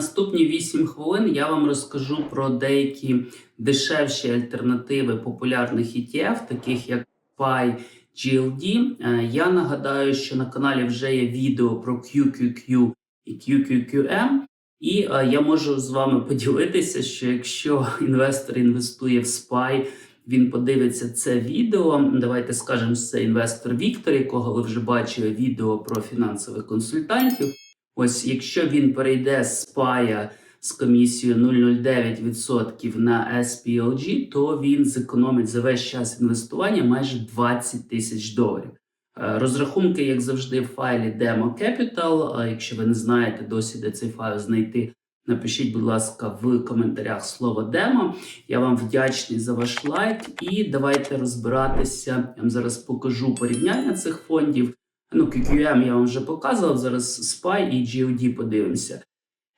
наступні 8 хвилин я вам розкажу про деякі дешевші альтернативи популярних ETF, таких як PI GLD. Е, Я нагадаю, що на каналі вже є відео про QQQ і QQQM. І е, я можу з вами поділитися, що якщо інвестор інвестує в SPY, він подивиться це відео. Давайте скажемо, це інвестор Віктор, якого ви вже бачили відео про фінансових консультантів. Ось якщо він перейде з SPY з комісією 0,09% на SPLG, то він зекономить за весь час інвестування майже 20 тисяч доларів. Е, Розрахунки, як завжди, в файлі Demo Capital. А Якщо ви не знаєте досі, де цей файл знайти, напишіть, будь ласка, в коментарях слово демо. Я вам вдячний за ваш лайк. І давайте розбиратися. Я вам зараз покажу порівняння цих фондів. Ну, QQM я вам вже показував. Зараз SPY і GOD подивимося.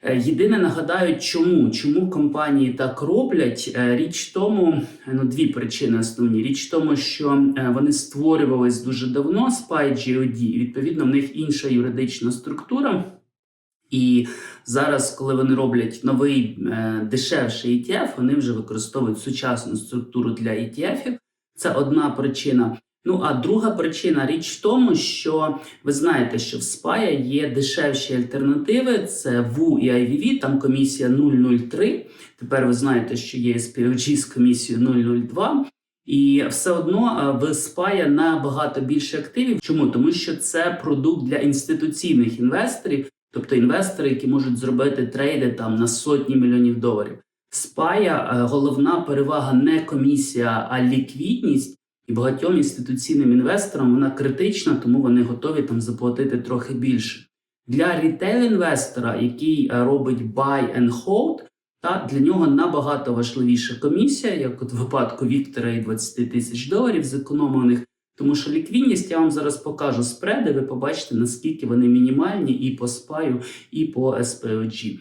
Е, Єдине нагадаю, чому чому компанії так роблять. Е, Річ в тому, ну дві причини основні. Річ в тому, що е, вони створювались дуже давно SPY GOD, відповідно в них інша юридична структура. І зараз, коли вони роблять новий дешевший ETF, вони вже використовують сучасну структуру для ETF. Це одна причина. Ну а друга причина річ в тому, що ви знаєте, що в SPY є дешевші альтернативи: це VU і IVV, там комісія 0,03. Тепер ви знаєте, що є SPLG з комісією 0,02. І все одно е, в SPY набагато більше активів. Чому? Тому що це продукт для інституційних інвесторів, тобто інвестори, які можуть зробити трейди там на сотні мільйонів доларів. Спая е, головна перевага не комісія, а ліквідність. Багатьом інституційним інвесторам вона критична, тому вони готові там заплатити трохи більше. Для рітейл-інвестора, який е, робить buy and hold, та для нього набагато важливіша комісія, як от в випадку Віктора і 20 тисяч доларів зекономлених. Тому що ліквідність я вам зараз покажу спреди, ви побачите, наскільки вони мінімальні і по спаю, і по SPOG.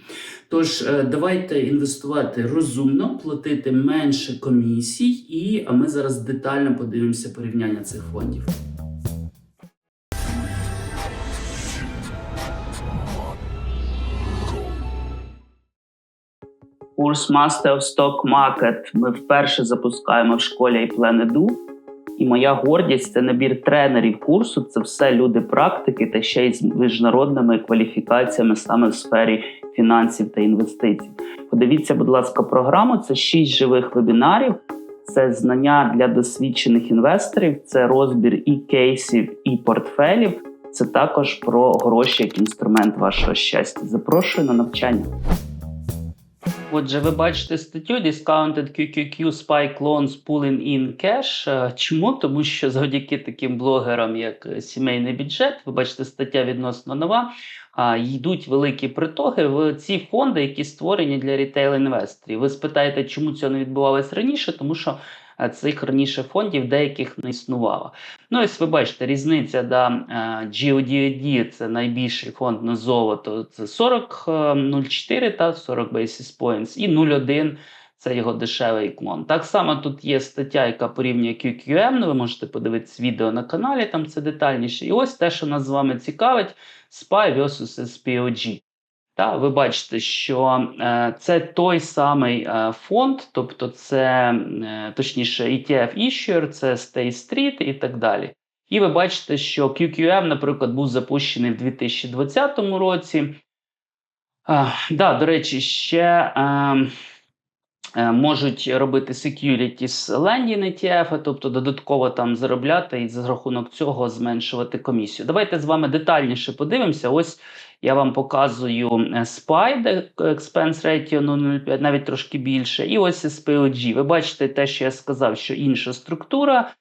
Тож, е, давайте інвестувати розумно, платити менше комісій, і ми зараз детально подивимося порівняння цих фондів. Курс Master of Stock Market ми вперше запускаємо в школі і iPlanedu. І моя гордість це набір тренерів курсу. Це все люди практики та ще й з міжнародними кваліфікаціями саме в сфері фінансів та інвестицій. Подивіться, будь ласка, програму. Це шість живих вебінарів, це знання для досвідчених інвесторів, це розбір і кейсів, і портфелів. Це також про гроші як інструмент вашого щастя. Запрошую на навчання. Отже, ви бачите статтю Discounted QQQ Spy Clones Pulling in Cash. Е, Чому? Тому що завдяки таким блогерам, як сімейний бюджет, ви бачите, стаття відносно нова. а, Йдуть великі притоги в ці фонди, які створені для рітейл-інвесторів. Ви спитаєте, чому цього не відбувалось раніше? Тому що е, цих раніше фондів деяких не існувало. Ну, ось ви бачите, різниця да, е, GODD – це найбільший фонд на золото, це 40,04 та 40 basis points, і 0,1 це його дешевий клон. Так само тут є стаття, яка порівнює QQM, ну ви можете подивитися відео на каналі, там це детальніше. І ось те, що нас з вами цікавить, SPY versus SPOG. Та, ви бачите, що е, це той самий е, фонд, тобто це е, точніше ETF Issuer, це State Street і так далі. І ви бачите, що QQM, наприклад, був запущений в 2020 році. Е, да, до речі, ще е, можуть робити securities lending ETF, тобто додатково там заробляти і за рахунок цього зменшувати комісію. Давайте з вами детальніше подивимося. Ось я вам показую е, SPY, де expense ratio 0,05, навіть трошки більше. І ось SPOG. Ви бачите те, що я сказав, що інша структура.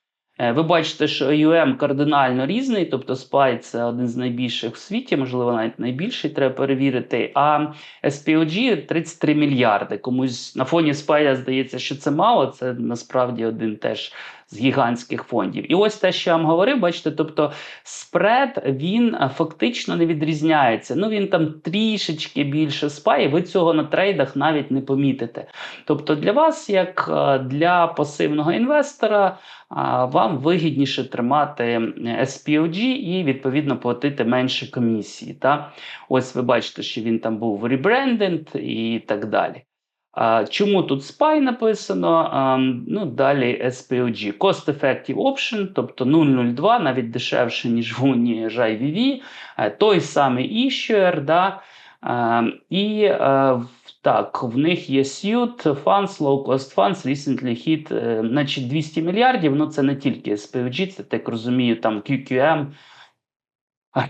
Е, Ви бачите, що AUM кардинально різний, тобто SPY це один з найбільших в світі, можливо, навіть найбільший, треба перевірити. А SPOG 33 мільярди. Комусь на фоні SPY здається, що це мало. Це насправді один теж з гігантських фондів. І ось те, що я вам говорив, бачите, тобто спред він е, фактично не відрізняється. Ну він там трішечки більше спає. Ви цього на трейдах навіть не помітите. Тобто, для вас, як е, для пасивного інвестора, вам вигідніше тримати SPOG і відповідно платити менше комісії. Та? Ось ви бачите, що він там був ребрендинг і так далі. А, чому тут SPY написано? А, ну, далі SPOG. Cost Effective Option, тобто 002, навіть дешевше, ніж в JVV. Е, той самий issuer, да? а, і а, так, в них є suit, funds, low cost funds, recently hit, е, значить 200 мільярдів. Ну це не тільки SPOG, це так розумію, там QQM.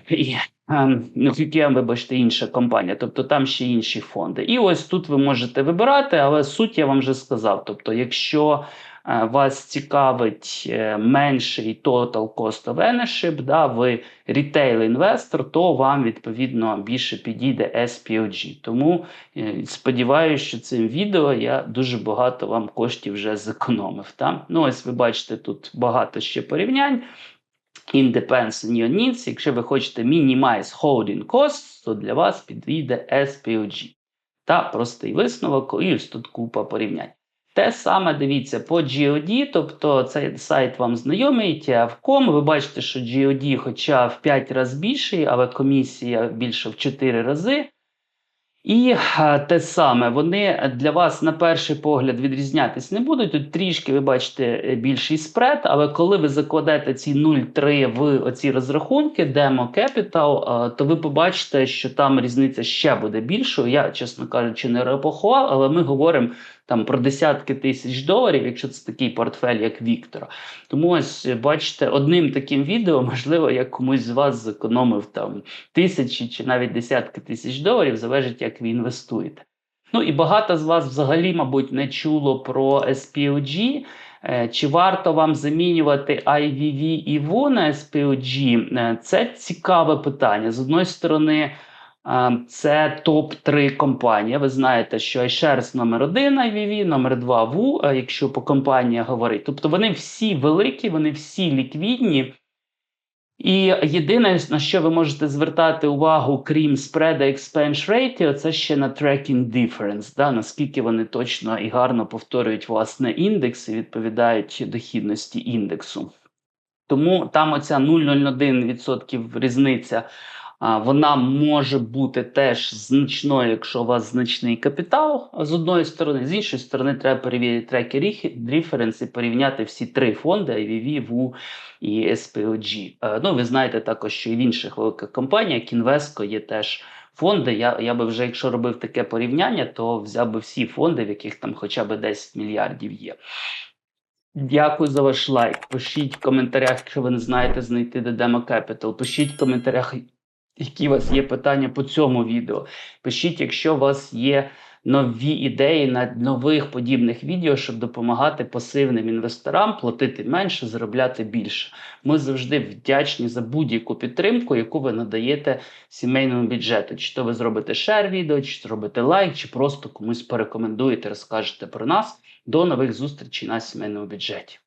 І, ем, ну, QQM, вибачте, інша компанія, тобто там ще інші фонди. І ось тут ви можете вибирати, але суть я вам вже сказав. Тобто, якщо е, вас цікавить е, менший total cost of ownership, да, ви рітейл-інвестор, то вам відповідно більше підійде SPOG. Тому е, сподіваюся, що цим відео я дуже багато вам коштів вже зекономив. Та? Ну, ось ви бачите тут багато ще порівнянь. Depends on needs. Якщо ви хочете minimize holding costs, то для вас підійде SPOG. Та простий висновок, і ось тут купа порівнянь. Те саме дивіться по GOD, тобто цей сайт вам знайомий, TF.com. Ви бачите, що GOD хоча в 5 разів більший, але комісія більше в 4 рази. І е, те саме, вони для вас на перший погляд відрізнятись не будуть. Тут трішки ви бачите е, більший спред, але коли ви закладете ці 0,3 в оці розрахунки, Demo Capital, е, то ви побачите, що там різниця ще буде більшою. Я, чесно кажучи, не репохував, але ми говоримо там про десятки тисяч доларів, якщо це такий портфель, як Віктора. Тому ось бачите, одним таким відео, можливо, я комусь з вас зекономив там тисячі чи навіть десятки тисяч доларів, залежить, як ви інвестуєте. Ну і багато з вас взагалі, мабуть, не чуло про SPOG. Е, Чи варто вам замінювати IVV і VU на SPOG? Е, Це цікаве питання. З одної сторони, це топ-3 компанії. Ви знаєте, що iShares номер 1 IVV, номер 2 VU, е, якщо по компанії говорити. Тобто вони всі великі, вони всі ліквідні. І єдине, на що ви можете звертати увагу, крім spread expense ratio, це ще на tracking difference, да, наскільки вони точно і гарно повторюють власне індекс і відповідають дохідності індексу. Тому там оця 0,01% різниця, вона може бути теж значною, якщо у вас значний капітал з одної сторони, з іншої сторони, треба перевірити трекер референс і порівняти всі три фонди IVV, VU і SPOG. Е, Ну, ви знаєте також, що і в інших великих компаніях, Invesco, є теж фонди. Я, я би вже, якщо робив таке порівняння, то взяв би всі фонди, в яких там хоча б 10 мільярдів є. Дякую за ваш лайк. Пишіть в коментарях, якщо ви не знаєте знайти Demo Capital. Пишіть в коментарях, які у вас є питання по цьому відео. Пишіть, якщо у вас є нові ідеї на нових подібних відео, щоб допомагати пасивним інвесторам платити менше, заробляти більше. Ми завжди вдячні за будь-яку підтримку, яку ви надаєте сімейному бюджету. Чи то ви зробите шер відео, чи зробите лайк, чи просто комусь порекомендуєте, розкажете про нас. До нових зустрічей на сімейному бюджеті.